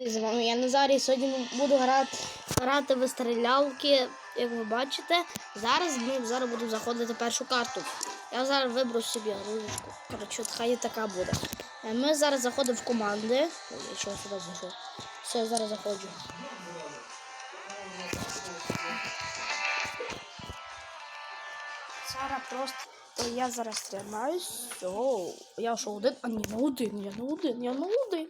З вами я Назарій. Сьогодні буду грати, грати в стрілялки, як ви бачите. Зараз ми зараз будемо заходити першу карту. Я зараз виберу собі ручку. Коротше, хай і така буде. Е, Ми зараз заходимо в команди. Ой, я чого сюди зайшов. Все, я зараз заходжу. Зараз просто я зараз стрімаюсь. О, я що один? А ні, не один, я не один, я не один.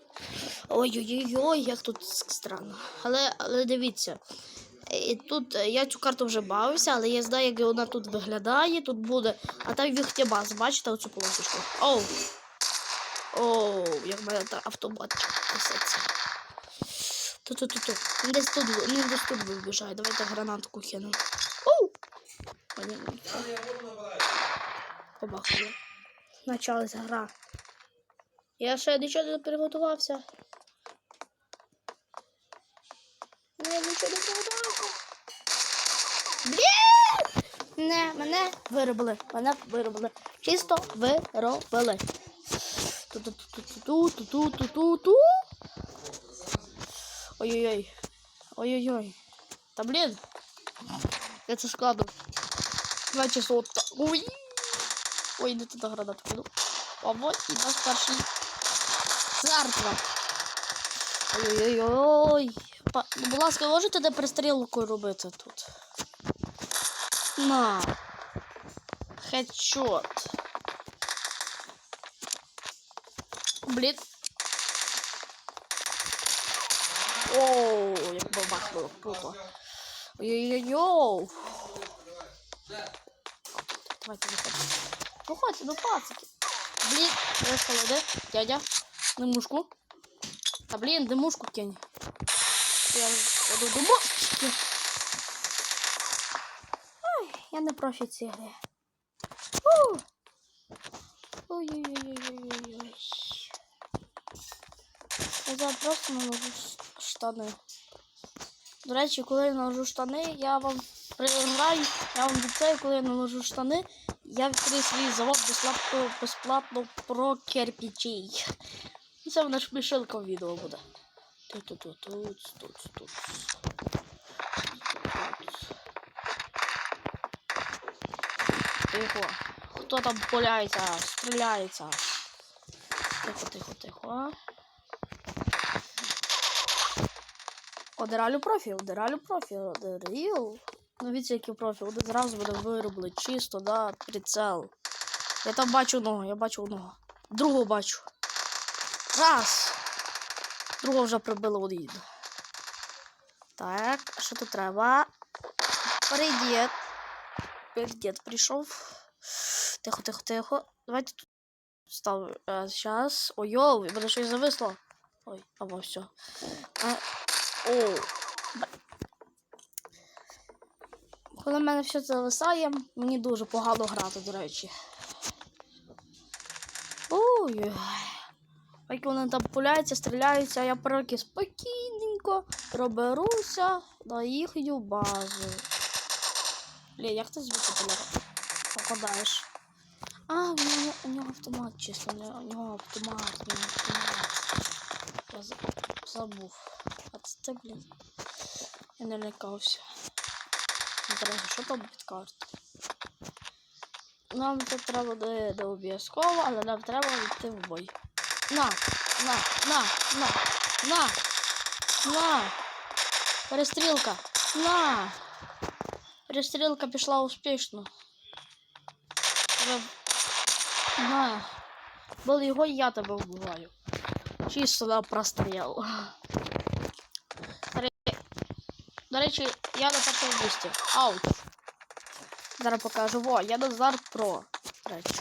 Ой-ой-ой, як тут странно. Але, але дивіться. І тут е, я цю карту вже бавився, але я знаю, як вона тут виглядає. Тут буде. А там віхтябаз, бачите оцю полосочку? Оу. Оу, як та автомат несеться. Ту-ту-ту-ту. Десь тут, він десь тут вибіжає. Давайте гранатку кинемо. Оу! Понятно. Побахали. Почалась гра. Я ще нічого не приготувався. Я нічого не приготувався. Блін! Не, мене виробили. Мене виробили. Чисто виробили. Ту-ту-ту-ту-ту-ту-ту-ту-ту. Ой-ой-ой. Ой-ой-ой. Та блін. Я це складу. Часа от. Ой. Ой, не туди гранату кину. Вот і наш перший жертва. Ой-ой-ой. Ну, Будь ласка, можете де пристрілку робити тут? На. Хедшот. Блін. Оу, як бабахнуло, круто. Ой-ой-ой. Давайте виходимо. Виходьте, ну пацики. Блін, вийшла, де? Дядя. Димушку. Та блін, димушку кинь. Я до мошки. Ой, я не профі ці гри. Ой-ой-ой-ой-ой-ой. Я просто наложу штани. До речі, коли я наложу штани, я вам приграю, я вам обіцяю, коли я наложу штани, я відкрию свій завод безплатно, безплатно про кирпичей. І Це в нас мішилка в відео буде. Тут, тут, тут, тут, тут, тут. Тихо. Хто там пуляється, стріляється? Тихо, тихо, тихо. Одиралю профі, одиралю профі, одирів. Ну, дивіться, який профі. Один зразу буде виробили чисто, да, прицел. Я там бачу одного, я бачу одного. Другого бачу. Раз. Другого вже прибили один. Так, що тут треба? Перейдет. Перейдет прийшов. Тихо, тихо, тихо. Давайте тут став. Зараз. Ой, йоу, мене щось зависло. Ой, або все. А, о, коли в мене все зависає, мені дуже погано грати, до речі. Ой. Поки вони там пуляються, стріляються, а я поки спокійненько проберуся на їхню базу. Блін, як ти звідси попадаєш? А, у нього, у нього автомат чисто, у нього, автомат, у нього автомат. Я забув. А це блін. Я не Зараз, що там під карту? Нам тут треба не, не обов'язково, але нам треба йти в бой. На, на, на, на, на, на. Перестрілка. На. Перестрілка пішла успішно. На. Бо його я тебе вбиваю. Чисто на простріл. До речі, я на першому місці. Аут. Зараз покажу. Во, я Назар Про. До речі.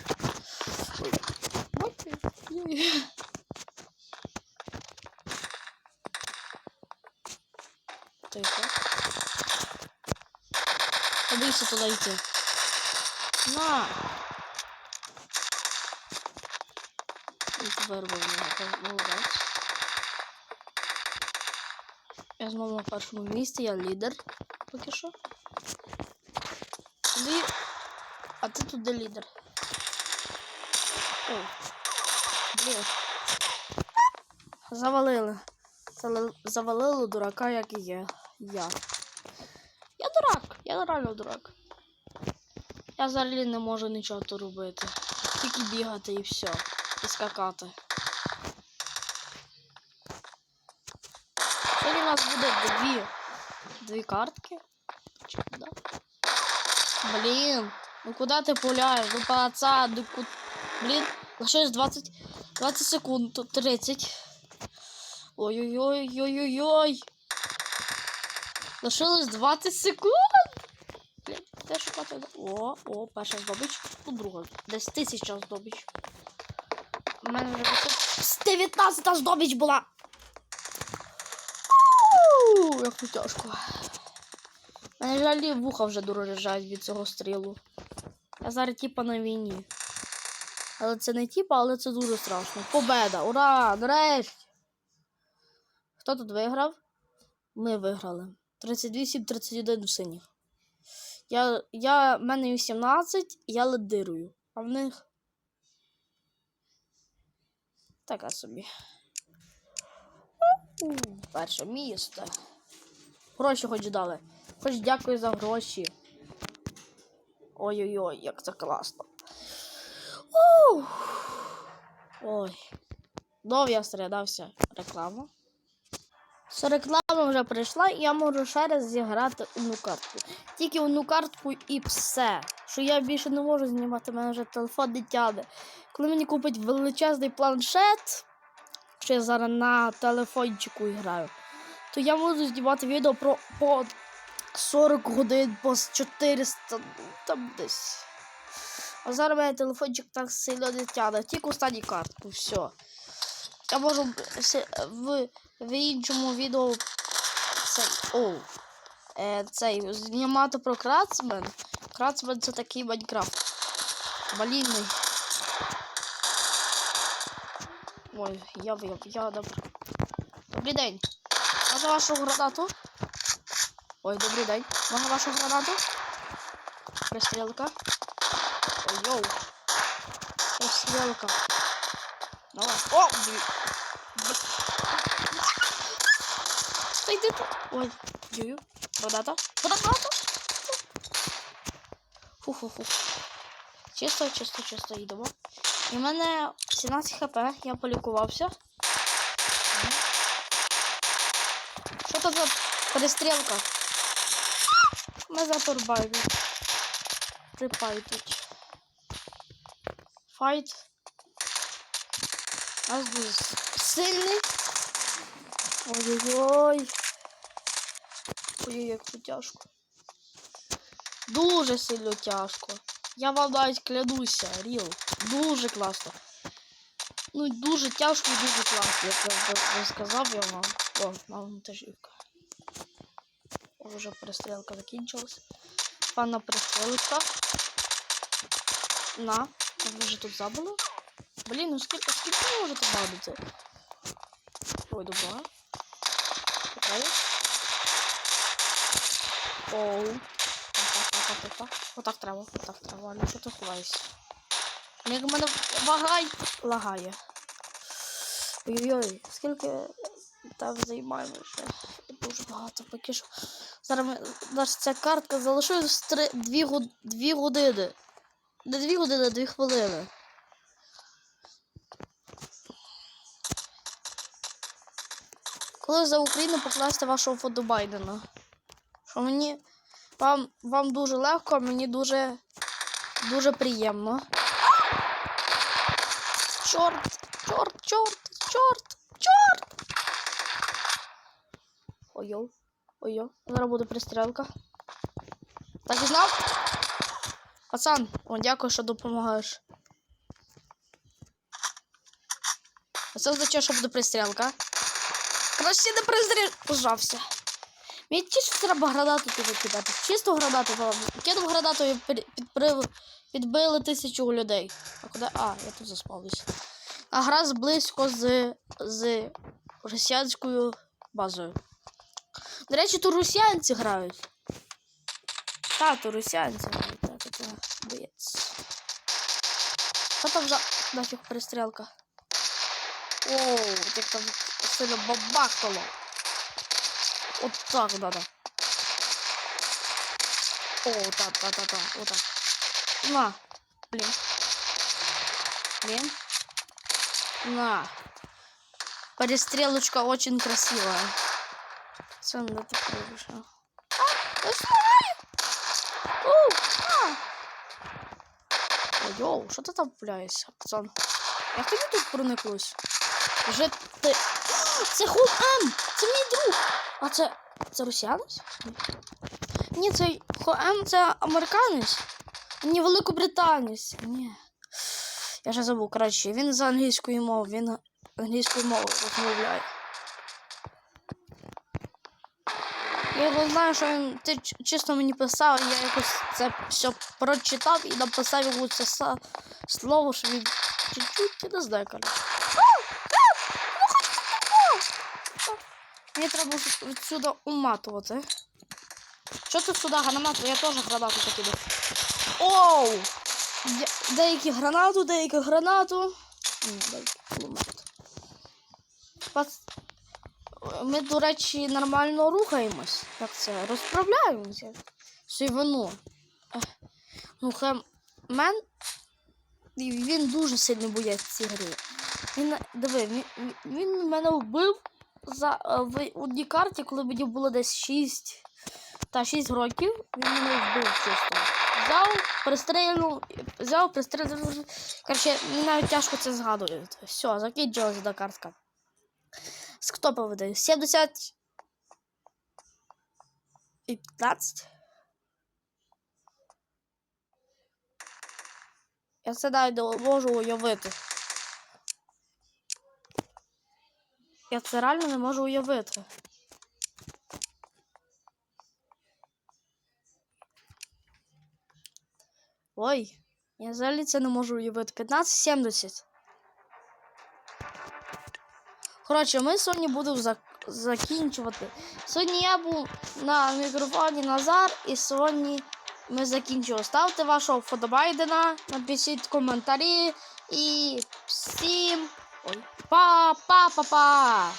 Тихо. Побійся туди йти. На! І вирвав його. Молодець. Я знову на першому місці, я лідер. Поки що. Туди. А ти туди лідер. О. Блін. Завалили. Завалило дурака, як і є. Я. Я дурак, я реально дурак. Я взагалі не можу нічого тут робити. Тільки бігати і все. І скакати. Сьогодні у нас буде дві. Дві картки. Чи куди? Блін, ну куди ти пуляєш? Ну пацан, ну ку... Блін, лишилось 20, 20 секунд, 30. Ой-ой-ой-ой-ой-ой. Лишилось 20 секунд. Блін, де шукати? О, о, перша здобич. Тут друга. Десь тисяча здобич. У мене вже 19 здобич була. Як тяжко. Мене жалі вуха вже дорожають від цього стрілу. Я зараз типа на війні. Але це не типа, але це дуже страшно. Победа! Ура! Нарешті! Хто тут виграв? Ми виграли. 38-31 в синіх. Я, я, мене 18, я лидирую. А в них. Така собі. Перше місце. Гроші хоч дали. Хоч дякую за гроші. Ой-ой-ой, як це класно. Ух. Ой. Дов я стрядався реклама. Все, реклама вже прийшла, і я можу ще раз зіграти одну картку. Тільки одну картку і все. Що я більше не можу знімати, в мене вже телефон не тягне. Коли мені купить величезний планшет, що я зараз на телефончику граю, то я можу знімати відео про по 40 годин, по 400, ну, там десь. А зараз мене телефончик так сильно не тягне. Тільки останню картку, все. Я можу в, в іншому відео цей, о, е, цей, знімати про Крацмен. Крацмен це такий Майнкрафт. Балінний. Ой, я я, я добре. Добрий день. Можна вашу гранату? Ой, добрий день. Можна вашу гранату? Пристрілка. Ой, йоу. Пристрілка. Давай. О! Блін. Та йди тут. Ой, дію. Граната. Граната. Фу-фу-фу. Чисто, чисто, чисто йдемо. І в мене 17 хп, я полікувався. За перестрілка? Ми затурбаємо. Припайтуть. Файт. Нас дуже сильний. Ой-ой-ой. Ой-ой, як тут тяжко. Дуже сильно тяжко. Я вам навіть клянуся, Ріл. Дуже класно. Ну, дуже тяжко і дуже класно, як я вже сказав я вам. О, на вантажівка. Вже перестрілка закінчилась. Пана перестрілка. На, ви вже тут забули? Блін, ну скільки, скільки ви можете бавити? Ой, добре. Чекаю. Оу. Так, так, так, так, так. Отак треба, отак треба. Ну що ти ховаєшся? Як в мене вагай лагає. Ой-ой-ой, скільки там займаємо вже. Дуже багато поки що. Зараз ця картка залишилась три, дві, год- дві години. Не дві години, а дві хвилини. Коли за Україну покласти вашого фото Байдена? Що мені вам, вам дуже легко, а мені дуже дуже приємно. Чорт, чорт, чорт, чорт, чорт. Ой-йо, ой-йо, зараз буде пристрілка. Так і знав? Пацан, о, дякую, що допомагаєш. А це означає, що буде пристрілка. Краще не пристріл. Пожався. Мені чисто треба гранату туди кидати. Чисто гранату. Кинув гранату і під- підбили тисячу людей. А куди? А, я тут заспавлюсь. А гра близько з, з росіянською базою. До речі, тут росіянці грають. Та, тут росіянці грають. Так, це боєць. Що там за нафіг перестрілка? Оу, як там сильно бабахнуло. От так надо. О, так, так, так, так, вот так. На. Блин. Блин. На. Перестрелочка очень красивая. Надо так вышел. А, я снимаю! Оу, а! О, Йоу, що ти там пуляєшся, пацан? Як тобі тут прониклось? Вже ти. Це Хул М! Це мій друг! А це. Це росіянець? Ні, це М це американець. Ні, великобританець. Ні. Я вже забув, коротше, він з англійської мови, він англійською мовою розмовляє. Я його знаю, що він ти чисто мені писав, я якось це все прочитав і написав йому це слово, що він чуть-чуть не знаю, коротше. Мені треба відсюди уматувати. Що ти сюди гранату? Я теж гранату закидав. Оу! Деякі гранату, деякі гранату. Кулемет. Пац- Ми, до речі, нормально рухаємось. Як це? Розправляємося. Сивину. Ех, Ну, хем... Мен. Він дуже сильно боїться ці гри. Він, диви, він, він- мене вбив за, е, в одній карті, коли мені було десь 6 та 6 років. Він мене вбив чисто. Взяв, пристрелив, взяв, пристрелив. Короче, мені навіть тяжко це згадувати. Все, закінчилася та картка. З хто поведе? 70 і 15? Я це навіть не можу уявити. Я це реально не можу уявити. Ой, я взагалі це не можу уявити. 15-70. Коротше, ми сьогодні будемо зак- закінчувати. Сьогодні я був на мікрофоні Назар, і сьогодні ми закінчили. Ставте вашого фотобайдена, напишіть коментарі і всім па-па-па-па!